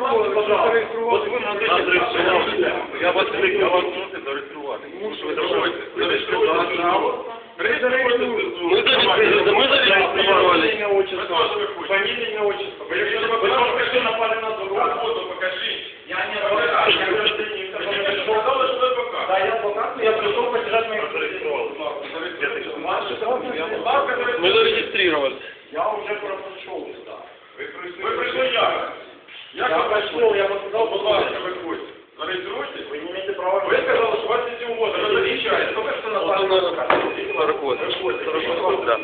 От ви зареєстрували. Я вас не я вас можете зареєструвати. Тому що ви зареєструєте. Ми зареєстрували. Ми зареєстрували. Ім'я, отчество. Фамілія, ім'я, отчество. Ви якщо ви прийшли напали на дорогу, покажіть. Я не адвокат, я гражданин. Ви ви. Да, я адвокат, но я пришел поддержать моих Зареєстрували. Я уже прошел сюда. Ви прийшли. Ви прийшли як? Як Я ви прошел, я показал, Будь ласка, виходьте. Зареєструйте. Вы не имеете права... Ви сказали, що у вас є угода. Ви захищаєте. Тільки що напали на адвоката. Сорок год. Сорок год, да.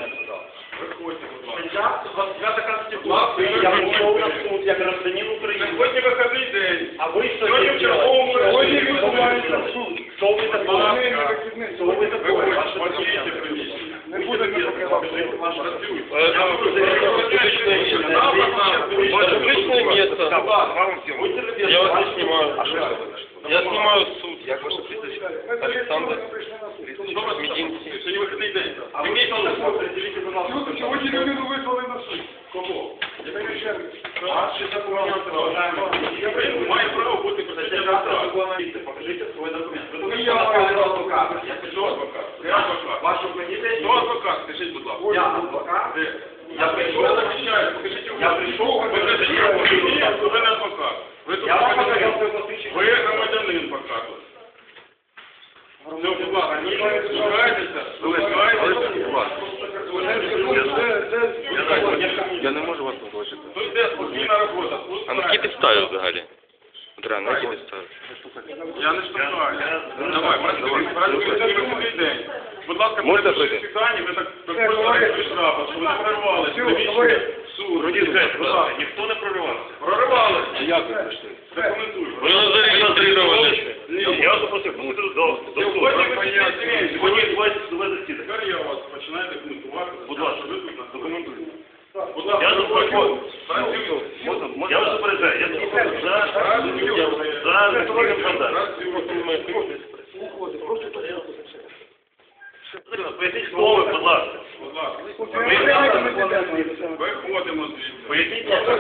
Виходьте, будь ласка. Я, 29 Ласка, Конституции, я пришел на суд, я гражданин Украины. Сьогодні вихідний день. А вы что Сьогодні в здесь черговому делаете? сьогодні Что відбувається вы- суд. Что вы такое? Что вы такое? Виходьте, Ваше публичное место. Будьте любезны, Я вас ваше- не снимаю. А что это? Я снимаю суд. Як ваше прізвище? Олександр Що вас Мединський. Сьогодні вихідний день. А вы мне определите, пожалуйста, Сьогодні людину визвали на суд. Кого? Ваши документы, уважаемые. Ви маєте право бути представником. Покажите свой документ. Адвоката. Я Хто пришел. адвокат? Я адвокат. Вашу фамилию? Хто адвокат? Скажіть, будь ласка. Я адвокат. Де? Я прийшов. захищаю. Покажіть Я прийшов, Ви не адвокат. Ви тут громадянин показуєте. Все, будь ласка, не залишайтеся, залишайтеся. Я не можу вас побачити. Тут йде спокійна робота. А на які підстави взагалі? От реально, на які? Я не штовхаю. Давай, працюй, день. Будь ласка, перепишіть пройти? питання, ви так так штрафу, що ви. Будь ніхто не проривався. Проривалися. Як ви прийшли? Документуй. Ви нас зареєстрували. Я запросив, бути до Сьогодні ви сьогодні ви Тепер я вас починаю документувати. Будь ласка, ви тут нас документуєте. Я запросив. Я вас попереджаю, я тут за, за закритим мандатом. Поясніть, ви, будь ласка. Вы Виходимо звідси. Поясніть, ласка,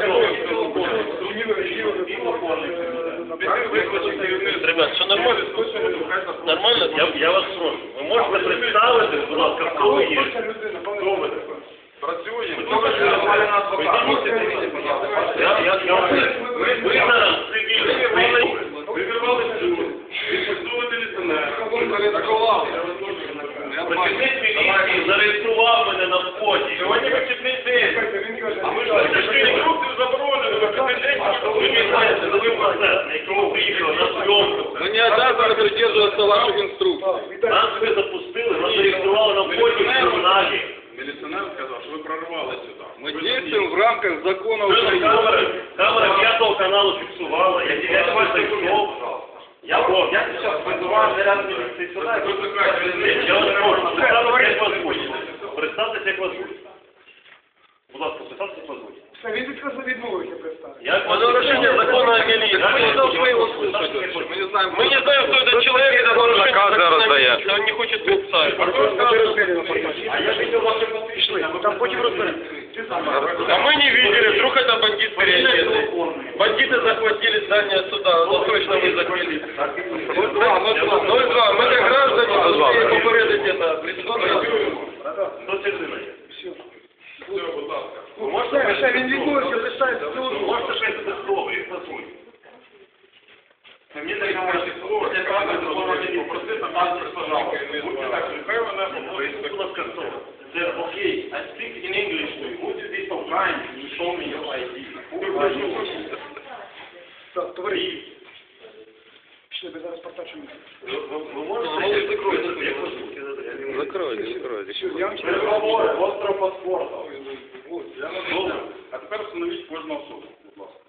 керівництво. Ребят, все нормально? Нормально? Я, я вас прошу. Ви можете представити, будь ласка, хто ви є? Хто ви? Працюємо. на ви, ви зараз цивільні, ви Викривали суд. Відпустили міліціонера. Працівник міліції зареєстрував мене на вході. Сьогодні вихідний день. А ви ж ж що інструкцію заборонено. Вихідний день. ви не знаєте новий процес, на якому приїхали на зйомку. Не обязаны придерживаться ваших инструкций. прорвали сюди. Мы действуем в рамках закона Камера, Украины. камера п'ятого каналу фіксувала, я я вас зайшов. Я о, я Сейчас вызываю наряд милиции сюда. и вы Викликайте. я вас прошу, представтеся, як вас звуть. Представтеся, як вас звуть. Будь ласка, представтеся, як вас звуть. Як вас Это нарушение звуть? закона о милиции. Мы не должны его слушать. Мы не знаем, мы не знаем, кто этот человек. Это нарушение закона милиции. Он не хочет представить. А я видел ваши посвящения. Вы там хоть разберетесь. А мы не видели, вдруг это бандит переодетый. Бандиты захватили здание суда, досрочно вызовили. 02, 02, мы как граждане должны попередить это ще він відмовився представити Можете ще це слово, як вас звуть? Мені дають ваші слова, я правда зробив попросити нас пожалуйста. Будьте так, нехай вона Будь ласка, хто? Це окей, I speak in English to you. Would you be so kind to show me your ID? Ви- ви- Ви можете? Як вас звуть? Закройте, закройте. Остров паспорта. Добре. А тепер встановіть кожного суду, будь ласка.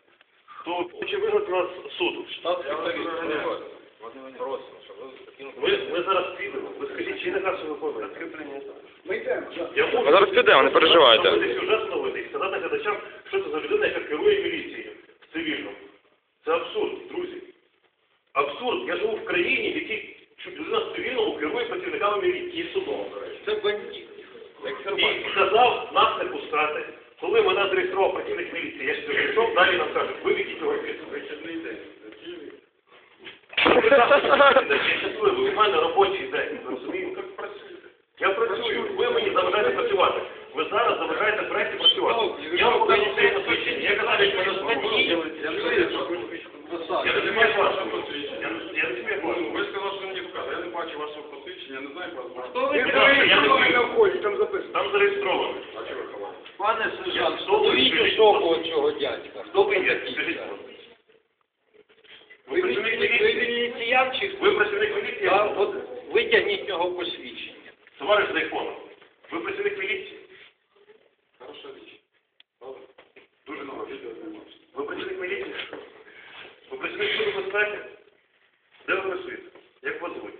Хто хоче виграти вас суду? Ви зараз підемо. Ви скажіть, чи не так, що ви ходите? Ми зараз підемо, не переживайте. встановити сюжет встановити і сказати глядачам, що це за людина, яка керує міліцією в цивільному. Це абсурд, друзі. Абсурд. Я живу в країні, в якій людина в цивільному керує працівниками міліції і судом, до речі. Це бандит. І сказав нас не пускати. Коли мене зареєстрував працівник міліції, я ж прийшов, далі нам кажуть, виведіть його звідси. Я щасливий, у мене робочий день, розумієте? Я працюю, ви мені заважаєте працювати. Ви зараз заважаєте проєкті працювати. Я вам покажу своє посвідчення. Я казав, що мене. Я не знаю, як вас. Я. Ви сказали, що мені показали. Я не бачу вашого посвідчення, я не знаю, як вас. Хто ви Я не знаю. в ході, там записано. Там зареєстровано. А чого ви? Пане сержант, Хто ви? ласка. цього дядька. Хто ви є? Скажіть. Ви працівник міліціян Ви працівник міліції? Так, от витягніть його посвідчення. Товариш Зайфонов, ви працівник міліції? Хороша річ. Добре. Дуже знімався. Ви працівник міліції? Ви працівник служби безпеки? Де ви працюєте? Як вас звуть?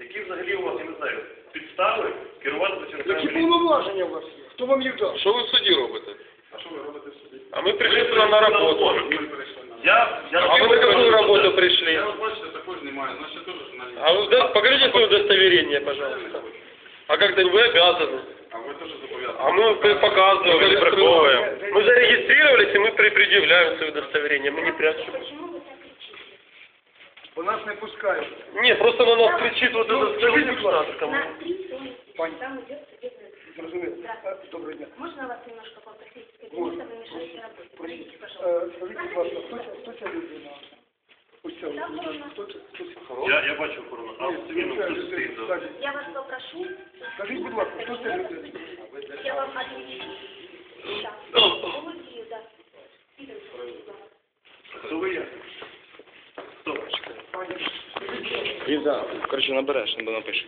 Які взагалі у вас, я не знаю, підстави керувати працівниками Які міліції? повноваження у вас є? Хто вам їх дав? Що ви в суді робите? А що ви робите в суді? А ми прийшли сюди на роботу. Я, я А вы на какую работу пришли? А вы да, покажите свое удостоверение, пожалуйста. А как-то вы обязаны. А ви теж зобов'язані. А мы при- показываем или приховываем. Мы зарегистрировались, и мы при- предъявляем свое удостоверение. Мы не прячем. Почему вы так кричите? Бо нас не пускають. Не, просто на нас кричит вот Ну, этот скажите, человек пожалуйста. штатскому. На 370. Пань. Там идет судебное Зрозуміло. Здравствуйте. Е, Доброго дня. Можно вас немножко попросить в Можно. кабинет, вы мешаете работе? Пройдите, Е, пожалуйста. Скажіть, будь ласка, хто ця- хто ця людина? Ось ця Хто? Хто? Я, я бачу охорону. А в цивільному Ця стоїть. да. Я вас попрошу. Скажіть, будь ласка, що це? Я вам отвечу. Да. Да. Хто ви є? Хто? Він, да, коротше, набереш, або напишеш.